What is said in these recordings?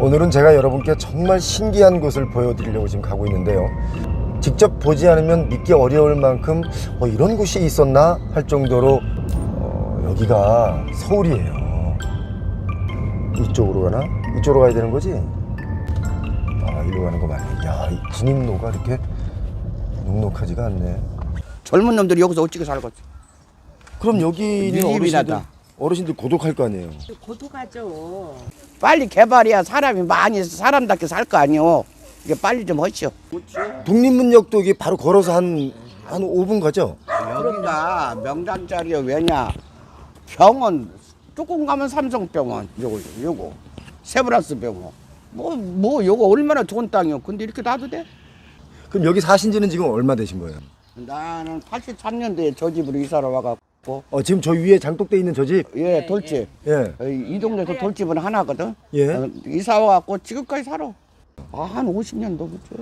오늘은 제가 여러분께 정말 신기한 곳을 보여드리려고 지금 가고 있는데요. 직접 보지 않으면 믿기 어려울 만큼 어, 이런 곳이 있었나 할 정도로 어, 여기가 서울이에요. 이쪽으로 가나? 이쪽으로 가야 되는 거지? 아, 이리로 가는 거 맞네. 야, 이 진입로가 이렇게 넉넉하지가 않네. 젊은 놈들이 여기서 어찌게 살겠어? 그럼 여기 있는 유입이라다. 어르신들, 어르신들 고독할 거 아니에요? 고독하죠. 빨리 개발해야 사람이 많이 사람답게 살 거 아니오. 이게 빨리 좀 하시오. 독립문역도 이게 바로 걸어서 한, 한 5분 가죠? 여기가 명당자리요 왜냐? 병원 조금 가면 삼성병원 요거 요거 세브란스 병원 뭐뭐 요거 얼마나 좋은 땅이요. 근데 이렇게 놔도 돼? 그럼 여기 사신 지는 지금 얼마 되신 거예요? 나는 83년도에 저 집으로 이사를 와갖고 어, 지금 저 위에 장독대 있는 저 집? 예 돌집 예. 이- 이 동네에서 돌집은 하나거든. 예. 어, 이사 와갖고 지금까지 살아. 아 한 50년 넘었죠.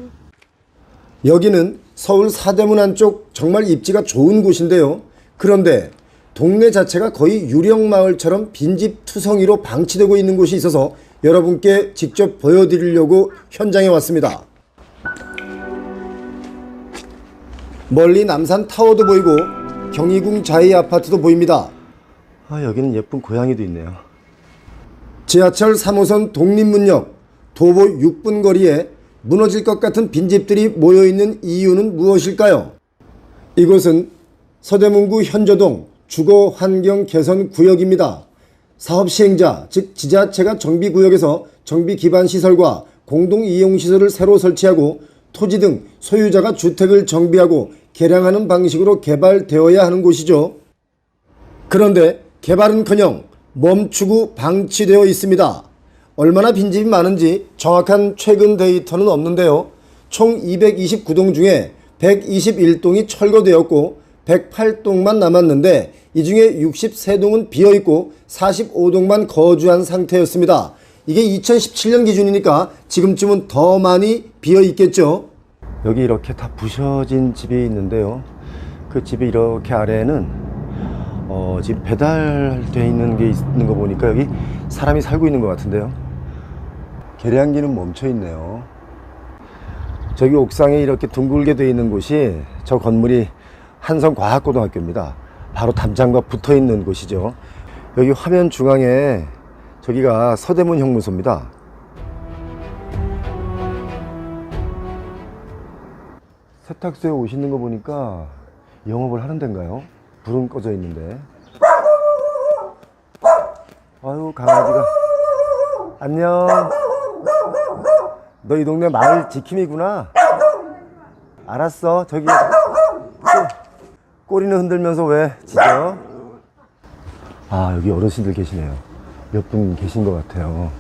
여기는 서울 사대문 안쪽 정말 입지가 좋은 곳인데요. 그런데 동네 자체가 거의 유령마을처럼 빈집 투성이로 방치되고 있는 곳이 있어서 여러분께 직접 보여드리려고 현장에 왔습니다. 멀리 남산 타워도 보이고 경희궁 자이 아파트도 보입니다. 아 여기는 예쁜 고양이도 있네요. 지하철 3호선 독립문역 도보 6분 거리에 무너질 것 같은 빈집들이 모여 있는 이유는 무엇일까요? 이곳은 서대문구 현저동 주거 환경 개선 구역입니다. 사업 시행자, 즉 지자체가 정비 구역에서 정비 기반 시설과 공동 이용 시설을 새로 설치하고 토지 등 소유자가 주택을 정비하고 개량하는 방식으로 개발되어야 하는 곳이죠. 그런데 개발은커녕 멈추고 방치되어 있습니다. 얼마나 빈집이 많은지 정확한 최근 데이터는 없는데요. 총 229동 중에 121동이 철거되었고 108동만 남았는데 이 중에 63동은 비어 있고 45동만 거주한 상태였습니다. 이게 2017년 기준이니까 지금쯤은 더 많이 비어 있겠죠. 여기 이렇게 다 부셔진 집이 있는데요. 그 집이 이렇게 아래에는 어, 지금 배달돼 있는 게 있는 거 보니까 여기 사람이 살고 있는 것 같은데요. 계량기는 멈춰 있네요. 저기 옥상에 이렇게 둥글게 돼 있는 곳이 저 건물이 한성과학고등학교입니다. 바로 담장과 붙어 있는 곳이죠. 여기 화면 중앙에 저기가 서대문 형무소입니다. 세탁소에 오시는 거 보니까 영업을 하는 데인가요? 불은 꺼져 있는데. 아유, 강아지가. 안녕. 너 이 동네 마을 지킴이구나. 알았어. 저기. 꼬- 꼬리는 흔들면서 왜 짖어? 아, 여기 어르신들 계시네요. 몇 분 계신 것 같아요.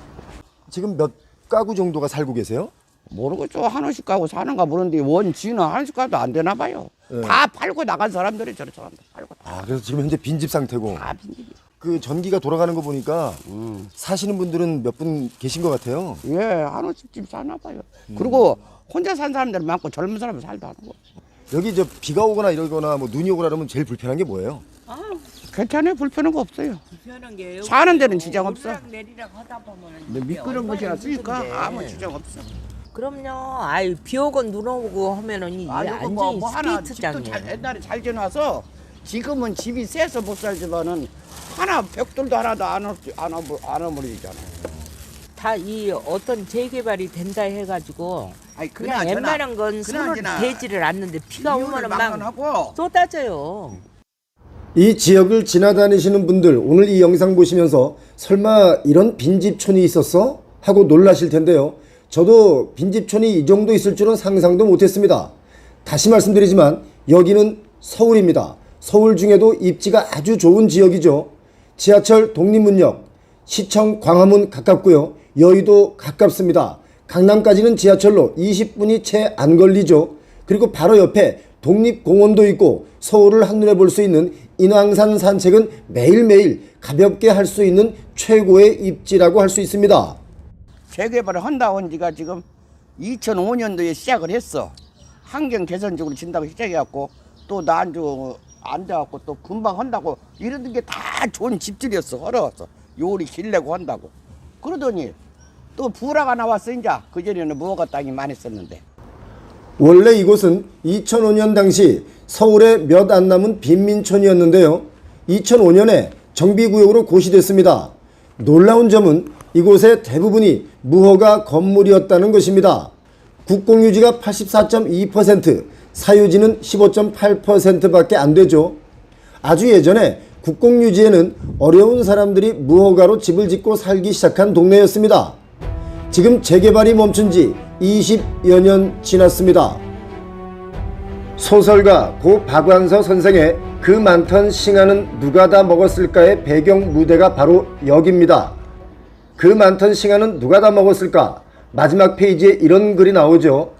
지금 몇 가구 정도가 살고 계세요? 모르겠죠. 한원씩 가고 사는가 모르는데 원지는 한원씩 가도 안 되나 봐요. 네. 다 팔고 나간 사람들이 저런 사람들 팔고 다 아, 그래서 지금 현재 빈집 상태고. 다 빈집이. 그 전기가 돌아가는 거 보니까 음. 사시는 분들은 몇 분 계신 것 같아요. 예, 한원씩 집 사나 봐요. 그리고 혼자 산 사람들 많고 젊은 사람은 살도 안 하고. 여기 저 비가 오거나 이러거나 뭐 눈이 오거나 그러면 제일 불편한 게 뭐예요? 괜찮아요. 불편한 거 없어요. 불편한 게 사는 데는 지장 없어. 오르락 내리락 하다 보면 근데 미끄러운 것이 없으니까 아무 지장 없어. 그럼요. 아이 비 오고 눈 오고 하면은 이게 아, 완전히 뭐, 뭐 하나 집도 잘, 스케이트장이에요. 옛날에 잘 지어놔서 지금은 집이 세서 못 살지만은 하나 벽돌도 하나도 안, 어- 안, 어- 안 어물리잖아요. 다 이 어떤 재개발이 된다 해가지고 아니 그냥 웬만한 건 손을 그나저나 대지를 않는데 비가 오면은 막 막론하고 쏟아져요. 이 지역을 지나다니시는 분들 오늘 이 영상 보시면서 설마 이런 빈집촌이 있었어? 하고 놀라실 텐데요. 저도 빈집촌이 이 정도 있을 줄은 상상도 못했습니다. 다시 말씀드리지만 여기는 서울입니다. 서울 중에도 입지가 아주 좋은 지역이죠. 지하철 독립문역, 시청 광화문 가깝고요. 여의도 가깝습니다. 강남까지는 지하철로 20분이 채 안 걸리죠. 그리고 바로 옆에 독립공원도 있고 서울을 한눈에 볼 수 있는 인왕산 산책은 매일매일 가볍게 할 수 있는 최고의 입지라고 할 수 있습니다. 재개발을 한다고 한 지가 지금 2005년도에 시작을 했어. 환경 개선적으로 진다고 시작해갖고 또 나안주 앉아갖고 또 금방 한다고 이런 게 다 좋은 집들이었어. 어려웠어. 요리 길내고 한다고. 그러더니 또 부라가 나왔어 이제 그 전에는 무허가 땅이 많이 썼는데 원래 이곳은 2005년 당시 서울에 몇안 남은 빈민촌이었는데요. 2005년에 정비구역으로 고시됐습니다. 놀라운 점은 이곳의 대부분이 무허가 건물이었다는 것입니다. 국공유지가 84.2%, 사유지는 15.8%밖에 안 되죠. 아주 예전에 국공유지에는 어려운 사람들이 무허가로 집을 짓고 살기 시작한 동네였습니다. 지금 재개발이 멈춘 지 20여 년 지났습니다. 소설가 고 박완서 선생의 그 많던 싱하는 누가 다 먹었을까의 배경 무대가 바로 여기입니다. 그 많던 싱하는 누가 다 먹었을까? 마지막 페이지에 이런 글이 나오죠.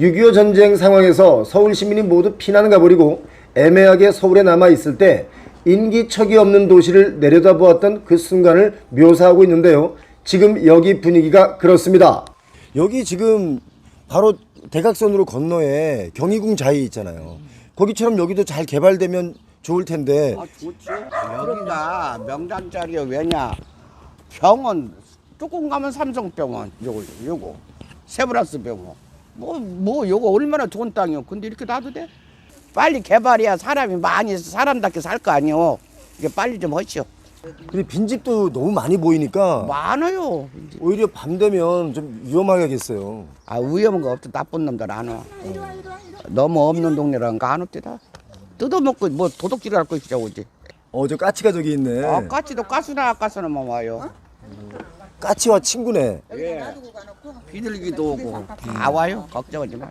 6.25 전쟁 상황에서 서울 시민이 모두 피난 가버리고 애매하게 서울에 남아 있을 때 인기척이 없는 도시를 내려다보았던 그 순간을 묘사하고 있는데요. 지금 여기 분위기가 그렇습니다. 여기 지금 바로 대각선으로 건너에 경희궁 자이 있잖아요. 거기처럼 여기도 잘 개발되면 좋을 텐데 아 좋지 여기가 명단자리야 왜냐 병원 조금 가면 삼성병원 요거 요거 세브란스 병원 뭐뭐 요거 얼마나 좋은 땅이요 근데 이렇게 놔도 돼 빨리 개발해야 사람이 많이 사람답게 살 거 아니요 이게 빨리 좀 하시오 근데 빈집도 너무 많이 보이니까 많아요 오히려 밤 되면 좀 위험하겠어요. 아 위험한 거 없어 나쁜 놈들 안 와. 너무 없는 동네라는 거안 없대다. 뜯어먹고 뭐 도둑질 할 것이자 오지. 어저 까치가 저기 있네. 아 까치도 가스나 가스나만 와요. 까치와 친구네. 예. 비둘기도 오고 다 와요. 걱정하지 마.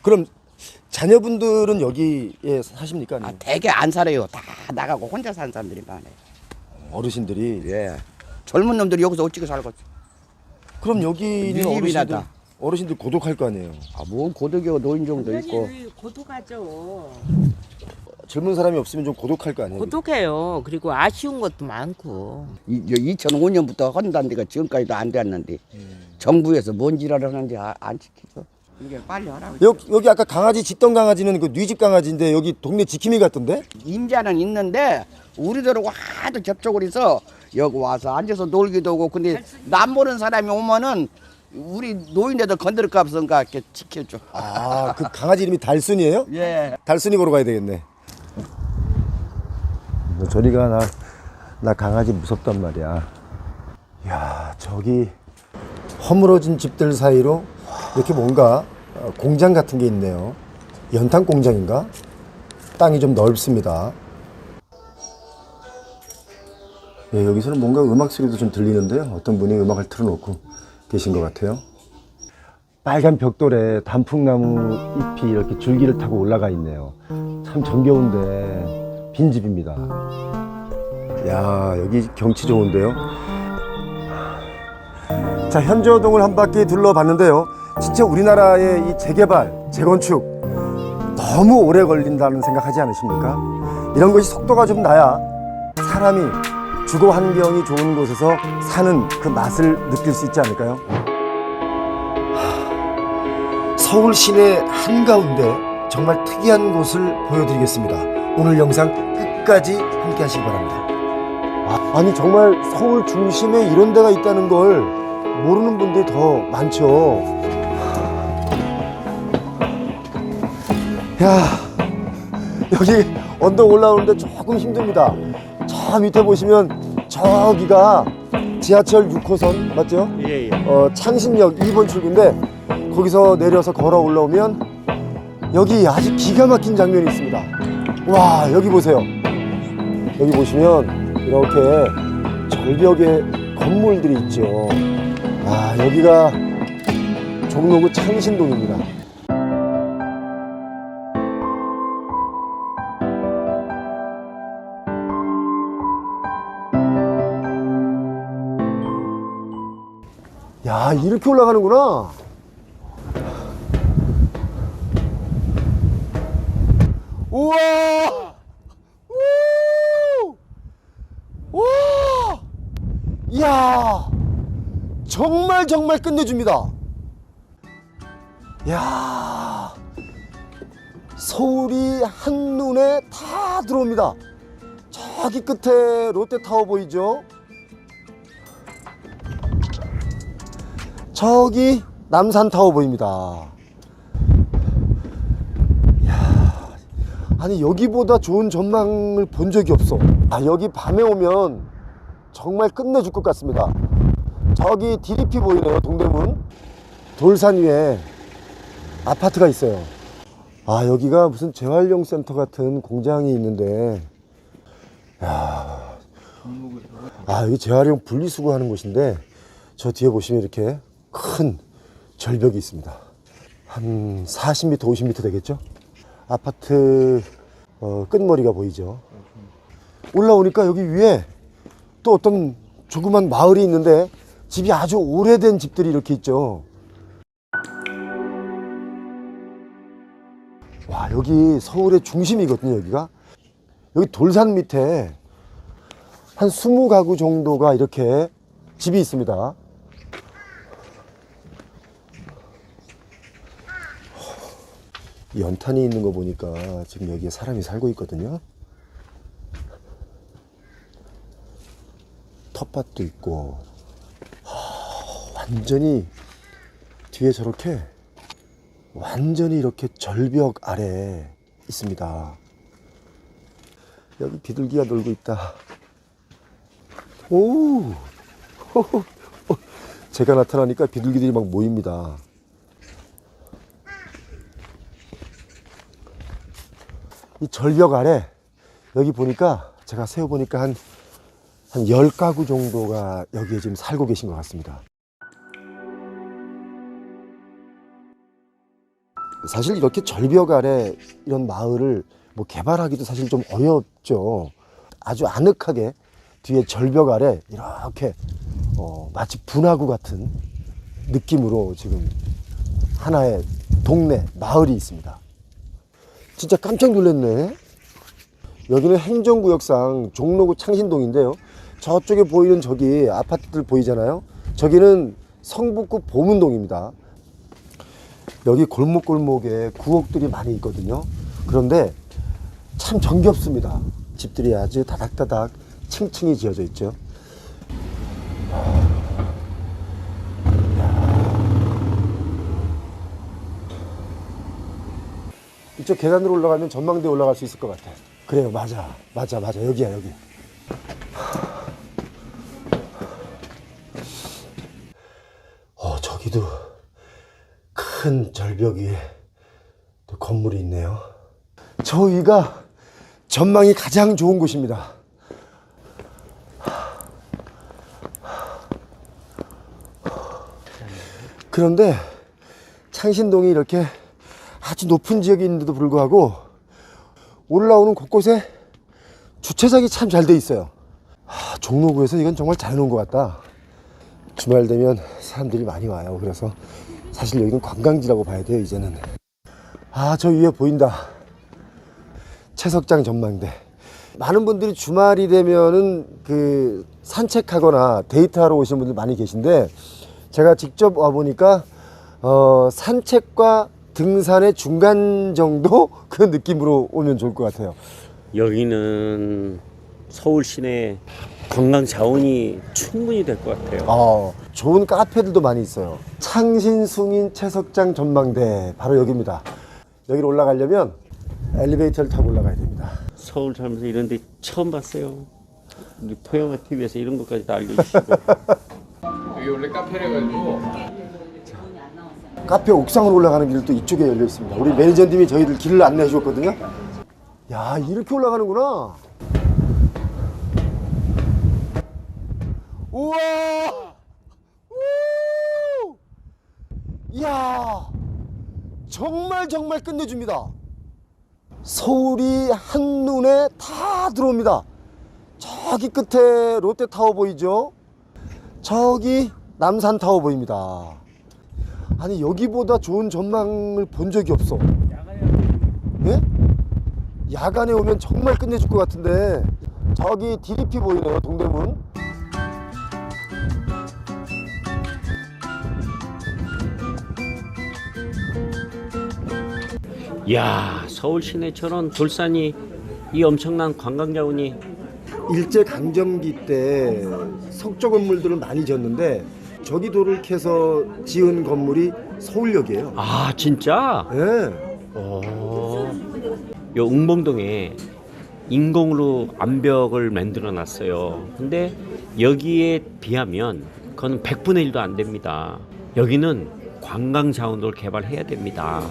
그럼 자녀분들은 여기에 사십니까? 아 아니면 대개 안 살아요. 다 나가고 혼자 사는 사람들이 많아요. 어르신들이. 예. 젊은 놈들이 여기서 어찌게 살겠어? 그럼 여기 있는 밀림이나 어르신들 다. 어르신들 고독할 거 아니에요. 아 뭐 고독이고 노인정도 있고. 고독하죠. 젊은 사람이 없으면 좀 고독할 거 아니에요. 고독해요. 그리고 아쉬운 것도 많고. 이, 2005년부터 한다는 데가 지금까지도 안 됐는데 정부에서 뭔 지랄을 하는지 아- 안 지키죠. 이게 빨리 하라고. 여기, 여기 아까 강아지 짖던 강아지는 그 뉘집 강아지인데 여기 동네 지킴이 같던데? 임자는 있는데 우리들하고 하도 접촉을 해서 여기 와서 앉아서 놀기도 하고 근데 남 보는 사람이 오면은 우리 노인네들 건드릴까 없으니까 이렇게 지켜줘. 아, 그 강아지 이름이 달순이에요? 예. 달순이 보러 가야 되겠네. 너 저리가 나, 나 강아지 무섭단 말이야. 야, 저기 허물어진 집들 사이로 이렇게 뭔가 어, 공장 같은 게 있네요. 연탄 공장인가? 땅이 좀 넓습니다. 예, 여기서는 뭔가 음악 소리도 좀 들리는데요. 어떤 분이 음악을 틀어놓고 계신 것 같아요. 빨간 벽돌에 단풍나무 잎이 이렇게 줄기를 타고 올라가 있네요. 참 정겨운데 빈집입니다. 야 여기 경치 좋은데요. 자 현저동을 한 바퀴 둘러봤는데요. 진짜 우리나라의 이 재개발, 재건축 너무 오래 걸린다는 생각하지 않으십니까? 이런 것이 속도가 좀 나야 사람이 주거 환경이 좋은 곳에서 사는 그 맛을 느낄 수 있지 않을까요? 서울 시내 한가운데 정말 특이한 곳을 보여드리겠습니다. 오늘 영상 끝까지 함께 하시기 바랍니다. 아, 아니 정말 서울 중심에 이런 데가 있다는 걸 모르는 분들이 더 많죠. 야 여기 언덕 올라오는데 조금 힘듭니다. 저 밑에 보시면 저기가 지하철 6호선 맞죠? 예, 예. 어, 창신역 2번 출구인데 거기서 내려서 걸어 올라오면 여기 아주 기가 막힌 장면이 있습니다. 와 여기 보세요. 여기 보시면 이렇게 절벽에 건물들이 있죠. 아 여기가 종로구 창신동입니다. 야 이렇게 올라가는구나. 우와! 우! 와! 이야! 정말 정말 끝내줍니다. 야! 서울이 한눈에 다 들어옵니다. 저기 끝에 롯데타워 보이죠? 저기 남산타워 보입니다. 이야, 아니 여기보다 좋은 전망을 본 적이 없어. 아 여기 밤에 오면 정말 끝내줄 것 같습니다. 저기 DDP 보이네요, 동대문. 돌산 위에 아파트가 있어요. 아 여기가 무슨 재활용 센터 같은 공장이 있는데, 야, 아 여기 재활용 분리수거 하는 곳인데 저 뒤에 보시면 이렇게 큰 절벽이 있습니다. 한 40m, 50m 되겠죠? 아파트 어, 끝머리가 보이죠. 올라오니까 여기 위에 또 어떤 조그만 마을이 있는데 집이 아주 오래된 집들이 이렇게 있죠. 와, 여기 서울의 중심이거든요, 여기가. 여기 돌산 밑에 한 20가구 정도가 이렇게 집이 있습니다. 연탄이 있는 거 보니까 지금 여기에 사람이 살고 있거든요. 텃밭도 있고 하, 완전히 뒤에 저렇게 완전히 이렇게 절벽 아래 있습니다. 여기 비둘기가 놀고 있다. 오, 제가 나타나니까 비둘기들이 막 모입니다. 이 절벽 아래 여기 보니까 제가 세어 보니까 한 한 10가구 정도가 여기에 지금 살고 계신 것 같습니다. 사실 이렇게 절벽 아래 이런 마을을 뭐 개발하기도 사실 좀 어렵죠. 아주 아늑하게 뒤에 절벽 아래 이렇게 어, 마치 분화구 같은 느낌으로 지금 하나의 동네, 마을이 있습니다. 진짜 깜짝 놀랐네. 여기는 행정구역상 종로구 창신동인데요. 저쪽에 보이는 저기 아파트들 보이잖아요. 저기는 성북구 보문동입니다. 여기 골목골목에 구옥들이 많이 있거든요. 그런데 참 정겹습니다. 집들이 아주 다닥다닥 층층이 지어져 있죠. 이쪽 계단으로 올라가면 전망대 올라갈 수 있을 것 같아. 그래요, 맞아, 맞아, 맞아. 여기야, 여기. 어, 저기도 큰 절벽 위에 또 건물이 있네요. 저 위가 전망이 가장 좋은 곳입니다. 그런데 창신동이 이렇게 아주 높은 지역에 있는데도 불구하고 올라오는 곳곳에 주차장이 참 잘 돼 있어요. 하, 종로구에서 이건 정말 잘 놓은 것 같다. 주말 되면 사람들이 많이 와요. 그래서 사실 여기는 관광지라고 봐야 돼요, 이제는. 아, 저 위에 보인다. 채석장 전망대. 많은 분들이 주말이 되면은 그 산책하거나 데이트하러 오시는 분들 많이 계신데 제가 직접 와 보니까 어, 산책과 등산의 중간 정도 그 느낌으로 오면 좋을 것 같아요. 여기는 서울 시내 관광 자원이 충분히 될 것 같아요. 어, 좋은 카페들도 많이 있어요. 창신숭인 채석장 전망대 바로 여기입니다. 여기로 올라가려면 엘리베이터를 타고 올라가야 됩니다. 서울 살면서 이런 데 처음 봤어요. 우리 토영아 TV에서 이런 것까지 다 알려주시고. 여기 원래 카페래가지고 카페 옥상으로 올라가는 길도 이쪽에 열려 있습니다. 우리 매니저님이 저희들 길을 안내해 주었거든요. 야, 이렇게 올라가는구나. 우와! 우! 이야! 정말 정말 끝내줍니다. 서울이 한눈에 다 들어옵니다. 저기 끝에 롯데타워 보이죠? 저기 남산타워 보입니다. 아니 여기보다 좋은 전망을 본 적이 없어. 예? 야간에 오면 정말 끝내줄 것 같은데 저기 DDP 보이네요 동대문. 야 서울 시내처럼 돌산이 이 엄청난 관광 자원이 일제 강점기 때 석조 건물들을 많이 지었는데 저기 도를 캐서 지은 건물이 서울역이에요. 아 진짜? 예. 어. 요 응봉동에 인공으로 암벽을 만들어 놨어요. 근데 여기에 비하면 그건 100분의 1도 안 됩니다. 여기는 관광 자원으로 개발해야 됩니다.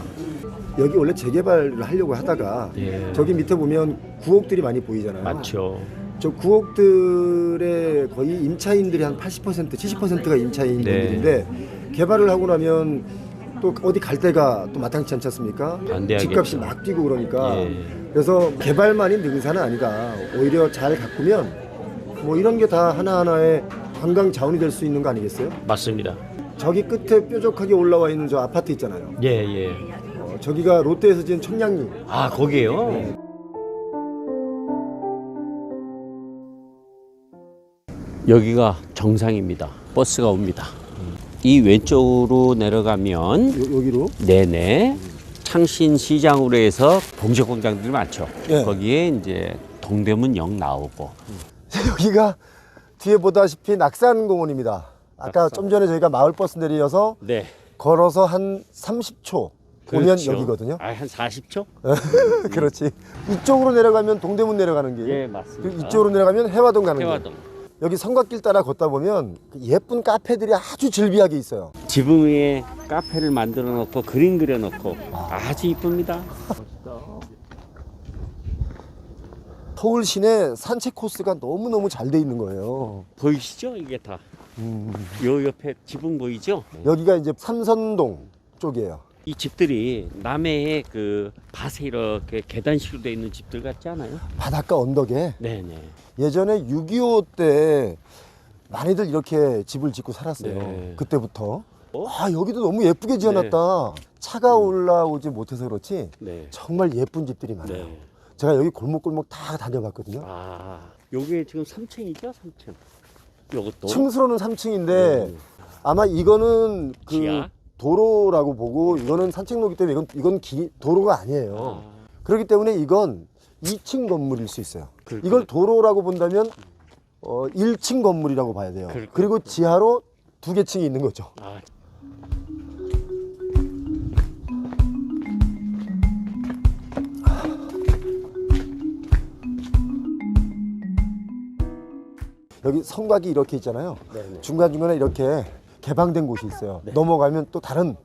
여기 원래 재개발을 하려고 하다가 예. 저기 밑에 보면 구옥들이 많이 보이잖아요. 맞죠. 저 구옥들의 거의 임차인들이 한 80% 70%가 임차인들인데 개발을 하고 나면 또 어디 갈 데가 또 마땅치 않지 않습니까? 반대하겠죠. 집값이 막 뛰고 그러니까 예. 그래서 개발만이 능사는 아니다. 오히려 잘 가꾸면 뭐 이런 게 다 하나하나의 관광 자원이 될 수 있는 거 아니겠어요? 맞습니다. 저기 끝에 뾰족하게 올라와 있는 저 아파트 있잖아요. 예, 예. 어, 저기가 롯데에서 지은 청량리. 아, 거기에요? 여기가 정상입니다. 버스가 옵니다. 이 왼쪽으로 내려가면 요, 여기로 네네 창신 시장으로 해서 봉제 공장들이 많죠. 예. 거기에 이제 동대문 역 나오고 여기가 뒤에 보다시피 낙산공원입니다. 아까 좀 전에 저희가 마을 버스 내리어서 네 걸어서 한 30초 오면 그렇죠. 여기거든요. 아, 한 40초? 그렇지. 이쪽으로 내려가면 동대문 내려가는 길. 예, 맞습니다. 그리고 이쪽으로 내려가면 해화동 가는 길. 해화동. 여기 성곽길 따라 걷다 보면 그 예쁜 카페들이 아주 즐비하게 있어요. 지붕 위에 카페를 만들어 놓고 그림 그려 놓고 아주 이쁩니다. 서울 시내 산책 코스가 너무너무 잘 돼 있는 거예요. 보이시죠? 이게 다. 음. 요 옆에 지붕 보이죠? 여기가 이제 삼선동 쪽이에요. 이 집들이 남해의 그 밭에 이렇게 계단식으로 돼 있는 집들 같지 않아요? 바닷가 언덕에 네네. 예전에 6.25 때 많이들 이렇게 집을 짓고 살았어요. 네. 그때부터. 어? 아, 여기도 너무 예쁘게 지어놨다. 차가 올라오지 못해서 그렇지 네. 정말 예쁜 집들이 많아요. 네. 제가 여기 골목골목 다 다녀봤거든요. 아, 요게 지금 3층이죠? 3층. 요것도. 층수로는 3층인데 네. 아마 이거는 그 지하? 도로라고 보고 이거는 산책로기 때문에 이건, 이건 기- 도로가 아니에요. 아, 그렇기 때문에 이건 2층 건물일 수 있어요. 그- 이걸 도로라고 본다면 어, 1층 건물이라고 봐야 돼요. 그럴 그리고 지하로 두 개 층이 있는 거죠. 아, 여기 성곽이 이렇게 있잖아요. 네네. 중간중간에 이렇게 개방된 곳이 있어요. 네. 넘어가면 또 다른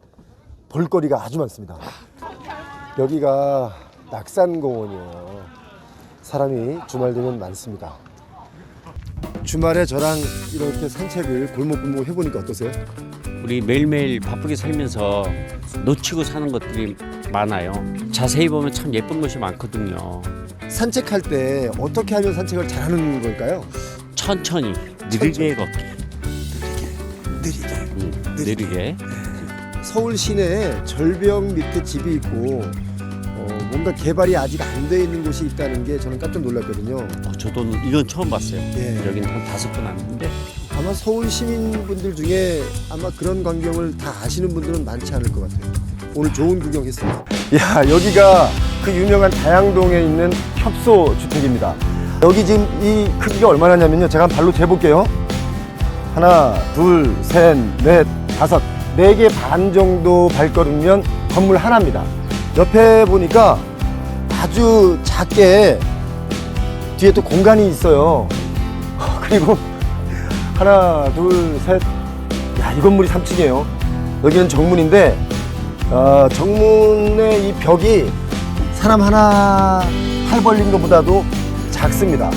볼거리가 아주 많습니다. 여기가 낙산공원이에요. 사람이 주말 되면 많습니다. 주말에 저랑 이렇게 산책을 골목골목 해보니까 어떠세요? 우리 매일매일 바쁘게 살면서 놓치고 사는 것들이 많아요. 자세히 보면 참 예쁜 것이 많거든요. 산책할 때 어떻게 하면 산책을 잘하는 걸까요? 천천히, 느리게 걷기. 느리게. 음, 느리게. 서울 시내에 절벽 밑에 집이 있고 어, 뭔가 개발이 아직 안 돼 있는 곳이 있다는 게 저는 깜짝 놀랐거든요. 어, 저도 이건 처음 봤어요. 예. 여기는 한 다섯 번 왔는데 아마 서울 시민분들 중에 아마 그런 광경을 다 아시는 분들은 많지 않을 것 같아요. 오늘 좋은 구경했습니다. 야 여기가 그 유명한 다양동에 있는 협소 주택입니다. 여기 지금 이 크기가 얼마나냐면요. 제가 한 발로 재볼게요. 하나, 둘, 셋, 넷, 다섯, 네 개 반 정도 발걸음면 건물 하나입니다. 옆에 보니까 아주 작게 뒤에 또 공간이 있어요. 그리고 하나, 둘, 셋. 야, 이 건물이 3층이에요. 여기는 정문인데, 어, 정문의 이 벽이 사람 하나 팔 벌린 것보다도 작습니다.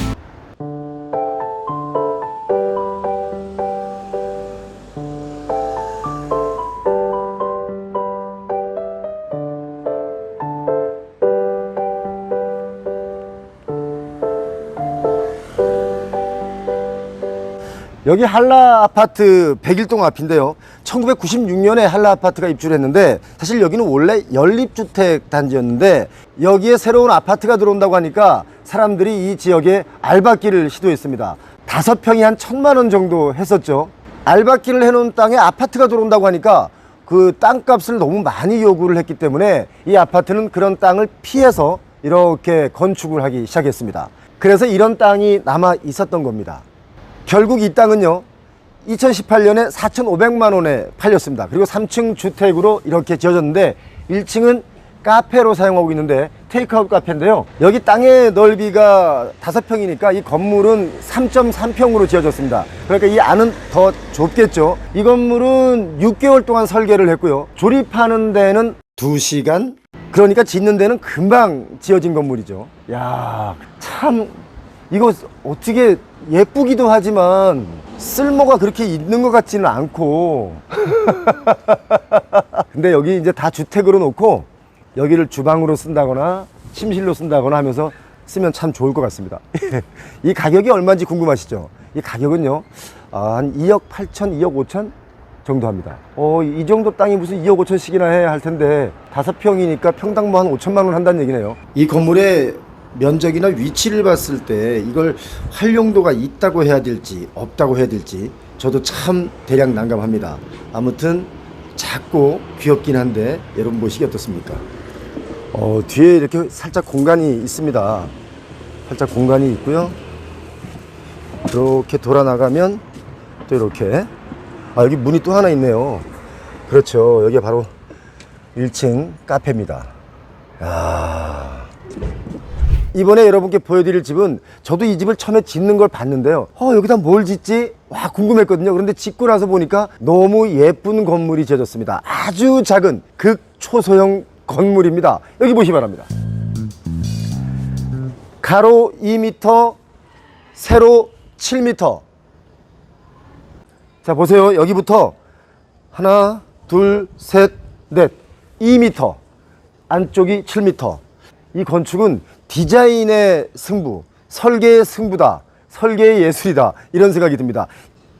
여기 한라 아파트 101동 앞인데요. 1996년에 한라 아파트가 입주를 했는데 사실 여기는 원래 연립주택 단지였는데 여기에 새로운 아파트가 들어온다고 하니까 사람들이 이 지역에 알바끼를 시도했습니다. 다섯 평이 한 천만 원 정도 했었죠. 알바끼를 해놓은 땅에 아파트가 들어온다고 하니까 그 땅값을 너무 많이 요구를 했기 때문에 이 아파트는 그런 땅을 피해서 이렇게 건축을 하기 시작했습니다. 그래서 이런 땅이 남아 있었던 겁니다. 결국 이 땅은요 2018년에 4,500만 원에 팔렸습니다. 그리고 3층 주택으로 이렇게 지어졌는데 1층은 카페로 사용하고 있는데 테이크아웃 카페인데요. 여기 땅의 넓이가 5평이니까 이 건물은 3.3평으로 지어졌습니다. 그러니까 이 안은 더 좁겠죠. 이 건물은 6개월 동안 설계를 했고요. 조립하는 데는 2시간? 그러니까 짓는 데는 금방 지어진 건물이죠. 야, 참 이거 어떻게 예쁘기도 하지만 쓸모가 그렇게 있는 것 같지는 않고. 근데 여기 이제 다 주택으로 놓고 여기를 주방으로 쓴다거나 침실로 쓴다거나 하면서 쓰면 참 좋을 것 같습니다. 이 가격이 얼마인지 궁금하시죠? 이 가격은요 아, 한 2억 8천 2억 5천 정도 합니다. 어, 이 정도 땅이 무슨 2억 5천씩이나 해야 할 텐데 다섯 평이니까 평당 뭐 한 5천만 원 한다는 얘기네요. 이 건물의 면적이나 위치를 봤을 때 이걸 활용도가 있다고 해야 될지 없다고 해야 될지 저도 참 대략 난감합니다. 아무튼 작고 귀엽긴 한데 여러분 보시기 어떻습니까? 어, 뒤에 이렇게 살짝 공간이 있습니다. 살짝 공간이 있고요. 이렇게 돌아 나가면 또 이렇게 아 여기 문이 또 하나 있네요. 그렇죠. 여기 바로 1층 카페입니다. 야. 이번에 여러분께 보여드릴 집은 저도 이 집을 처음에 짓는 걸 봤는데요. 어, 여기다 뭘 짓지? 와, 궁금했거든요. 그런데 짓고 나서 보니까 너무 예쁜 건물이 지어졌습니다. 아주 작은 극초소형 건물입니다. 여기 보시기 바랍니다. 가로 2m, 세로 7m. 자, 보세요. 여기부터 하나, 둘, 셋, 넷. 2m. 안쪽이 7m. 이 건축은 디자인의 승부, 설계의 승부다, 설계의 예술이다 이런 생각이 듭니다.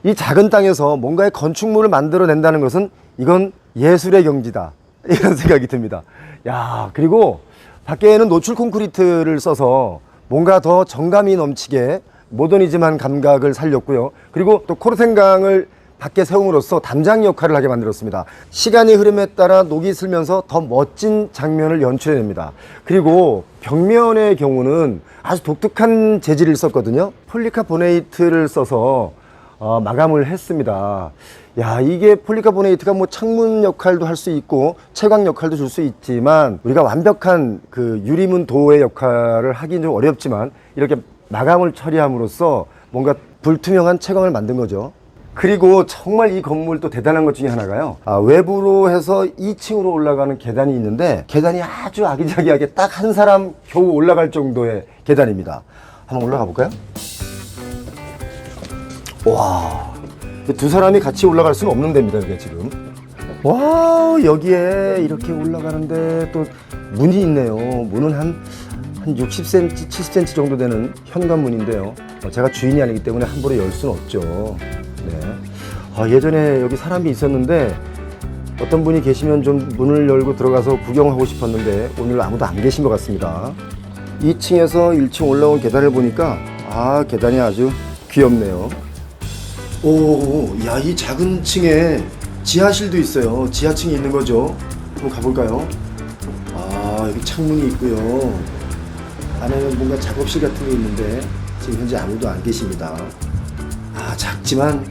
이 작은 땅에서 뭔가의 건축물을 만들어낸다는 것은 이건 예술의 경지다 이런 생각이 듭니다. 야 그리고 밖에는 노출 콘크리트를 써서 뭔가 더 정감이 넘치게 모더니즘한 감각을 살렸고요. 그리고 또 코르텐강을 밖에 세움으로써 담장 역할을 하게 만들었습니다. 시간의 흐름에 따라 녹이 슬면서 더 멋진 장면을 연출해냅니다. 그리고 벽면의 경우는 아주 독특한 재질을 썼거든요. 폴리카보네이트를 써서 어, 마감을 했습니다. 야, 이게 폴리카보네이트가 뭐 창문 역할도 할 수 있고 채광 역할도 줄 수 있지만 우리가 완벽한 그 유리문 도의 역할을 하긴 좀 어렵지만 이렇게 마감을 처리함으로써 뭔가 불투명한 채광을 만든 거죠. 그리고 정말 이 건물 또 대단한 것 중에 하나가요. 아, 외부로 해서 2층으로 올라가는 계단이 있는데 계단이 아주 아기자기하게 딱 한 사람 겨우 올라갈 정도의 계단입니다. 한번 올라가 볼까요? 와, 두 사람이 같이 올라갈 수는 없는 데입니다, 이게 지금. 와, 여기에 이렇게 올라가는데 또 문이 있네요. 문은 한, 한 60cm, 70cm 정도 되는 현관문인데요. 어, 제가 주인이 아니기 때문에 함부로 열 수는 없죠. 네. 아, 예전에 여기 사람이 있었는데 어떤 분이 계시면 좀 문을 열고 들어가서 구경하고 싶었는데 오늘 아무도 안 계신 것 같습니다. 2층에서 1층 올라온 계단을 보니까 아 계단이 아주 귀엽네요. 오, 야, 이 작은 층에 지하실도 있어요. 지하층이 있는 거죠. 한번 가볼까요? 아, 여기 창문이 있고요. 안에는 뭔가 작업실 같은 게 있는데 지금 현재 아무도 안 계십니다. 아, 작지만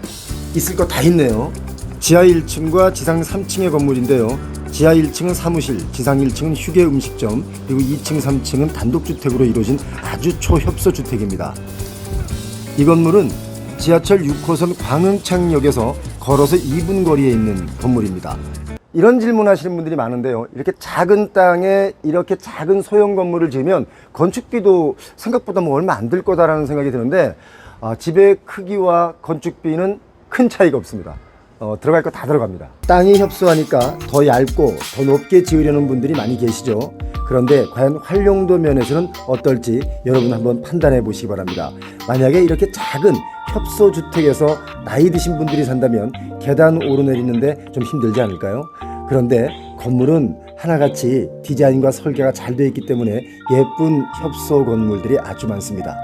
있을 거 다 있네요. 지하 1층과 지상 3층의 건물인데요. 지하 1층은 사무실, 지상 1층은 휴게 음식점, 그리고 2층, 3층은 단독주택으로 이루어진 아주 초협소 주택입니다. 이 건물은 지하철 6호선 광흥창역에서 걸어서 2분 거리에 있는 건물입니다. 이런 질문 하시는 분들이 많은데요. 이렇게 작은 땅에 이렇게 작은 소형 건물을 지으면 건축비도 생각보다 뭐 얼마 안 들 거다라는 생각이 드는데 아, 집의 크기와 건축비는 큰 차이가 없습니다. 어, 들어갈 거 다 들어갑니다. 땅이 협소하니까 더 얇고 더 높게 지으려는 분들이 많이 계시죠. 그런데 과연 활용도 면에서는 어떨지 여러분 한번 판단해 보시기 바랍니다. 만약에 이렇게 작은 협소 주택에서 나이 드신 분들이 산다면 계단 오르내리는데 좀 힘들지 않을까요? 그런데 건물은 하나같이 디자인과 설계가 잘 되어 있기 때문에 예쁜 협소 건물들이 아주 많습니다.